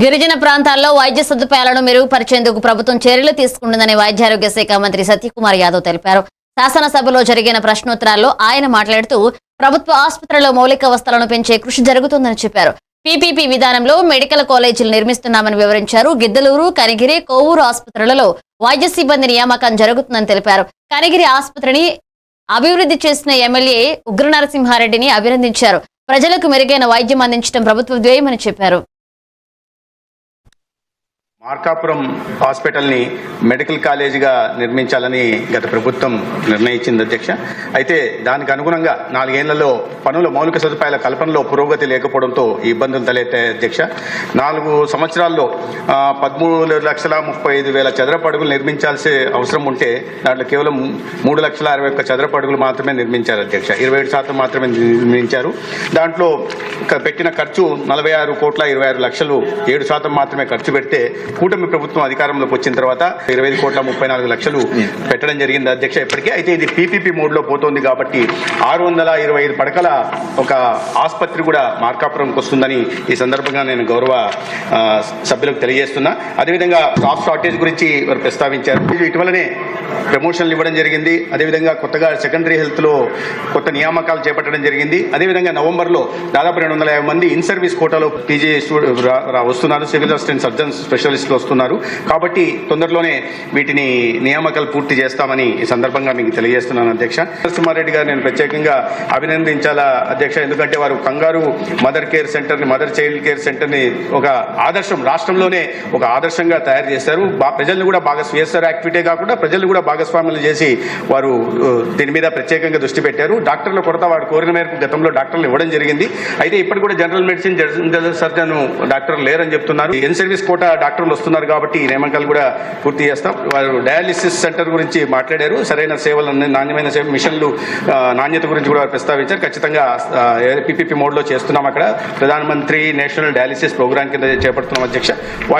గిరిజన ప్రాంతాల్లో వైద్య సదుపాయాలను మెరుగుపరిచేందుకు ప్రభుత్వం చర్యలు తీసుకుంటుందని వైద్యారోగ్య శాఖ మంత్రి సత్యకుమార్ యాదవ్ తెలిపారు. శాసనసభలో జరిగిన ప్రశ్నోత్తరాల్లో ఆయన మాట్లాడుతూ ప్రభుత్వ ఆసుపత్రుల్లో మౌలిక వసతులను పెంచే కృషి జరుగుతుందని చెప్పారు. పీపీపీ విధానంలో మెడికల్ కాలేజీలు నిర్మిస్తున్నామని వివరించారు. గిద్దలూరు కనిగిరి కోవూరు ఆసుపత్రులలో వైద్య సిబ్బంది నియామకం జరుగుతుందని తెలిపారు. కనిగిరి ఆసుపత్రిని అభివృద్ధి చేసిన ఎమ్మెల్యే ఉగ్ర నరసింహారెడ్డిని అభినందించారు. ప్రజలకు మెరుగైన వైద్యం అందించడం ప్రభుత్వ ధ్యేయమని చెప్పారు. మార్కాపురం హాస్పిటల్ని మెడికల్ కాలేజీగా నిర్మించాలని గత ప్రభుత్వం నిర్ణయించింది అధ్యక్ష. అయితే దానికి అనుగుణంగా నాలుగేళ్ళలో పనుల మౌలిక సదుపాయాల కల్పనలో పురోగతి లేకపోవడంతో ఇబ్బందులు తలెత్తాయి అధ్యక్ష. నాలుగు సంవత్సరాల్లో పదమూడు లక్షల ముప్పై ఐదు వేల చదరపు అడుగులు నిర్మించాల్సి అవసరం ఉంటే దాంట్లో కేవలం మూడు లక్షల అరవై ఒక్క చదరపు అడుగులు మాత్రమే నిర్మించారు అధ్యక్ష. ఇరవై ఏడు శాతం మాత్రమే నిర్మించారు. దాంట్లో పెట్టిన ఖర్చు నలభై ఆరు కోట్ల ఇరవై ఆరు లక్షలు ఏడు శాతం మాత్రమే ఖర్చు పెడితే కూటమి ప్రభుత్వం అధికారంలోకి వచ్చిన తర్వాత ఇరవై ఐదు కోట్ల ముప్పై నాలుగు లక్షలు పెట్టడం జరిగింది. అధ్యక్ష ఇప్పటికీ అయితే ఇది పీపీపీ మోడ్లో పోతోంది కాబట్టి ఆరు వందల ఇరవై ఐదు పడకల ఒక ఆసుపత్రి కూడా మార్కాపురంకి వస్తుందని ఈ సందర్భంగా నేను గౌరవ సభ్యులకు తెలియజేస్తున్నా. అదేవిధంగా స్టాఫ్ షార్టేజ్ గురించి వారు ప్రస్తావించారు. ఇటీవలనే ప్రమోషన్లు ఇవ్వడం జరిగింది. అదేవిధంగా కొత్తగా సెకండరీ హెల్త్లో కొత్త నియామకాలు చేపట్టడం జరిగింది. అదేవిధంగా నవంబర్లో దాదాపు రెండు వందల యాభై మంది ఇన్ సర్వీస్ కోటాలో పీజీ వస్తున్నారు. సివిల్ అసిస్టెంట్ సర్జన్ నోటీసులు వస్తున్నారు. కాబట్టి తొందరలోనే వీటిని నియామకాలు పూర్తి చేస్తామని ఈ సందర్భంగా మీకు తెలియజేస్తున్నాను అధ్యక్ష. నరసింహారెడ్డి గారు నేను ప్రత్యేకంగా అభినందించాలా అధ్యక్ష. ఎందుకంటే వారు కంగారు మదర్ కేర్ సెంటర్ని మదర్ చైల్డ్ కేర్ సెంటర్ని ఒక ఆదర్శం రాష్ట్రంలోనే ఒక ఆదర్శంగా తయారు చేశారు. ప్రజలను కూడా బాగా సిఎస్ఆర్ యాక్టివిటీ కాకుండా ప్రజలు కూడా భాగస్వాములు చేసి వారు దీని మీద ప్రత్యేకంగా దృష్టి పెట్టారు. డాక్టర్ల కొరత వారు కోరిన మేరకు గతంలో డాక్టర్లు ఇవ్వడం జరిగింది. అయితే ఇప్పుడు కూడా general medicine general surgeon doctor లేరని చెప్తున్నారు. ఎన్ సర్వీస్ కోట డాక్టర్లు వస్తున్నారు కాబట్టి ఈ నియామకాలు కూడా పూర్తి చేస్తాం. వారు డయాలిసిస్ సెంటర్ గురించి మాట్లాడారు. సరైన సేవలు నాణ్యమైన సేవ మిషన్లు నాణ్యత గురించి కూడా ప్రస్తావించారు. ఖచ్చితంగా పిపిపి మోడ్లో చేస్తున్నాం అక్కడ. ప్రధానమంత్రి నేషనల్ డయాలిసిస్ ప్రోగ్రామ్ కింద చేపడుతున్నాం అధ్యక్ష.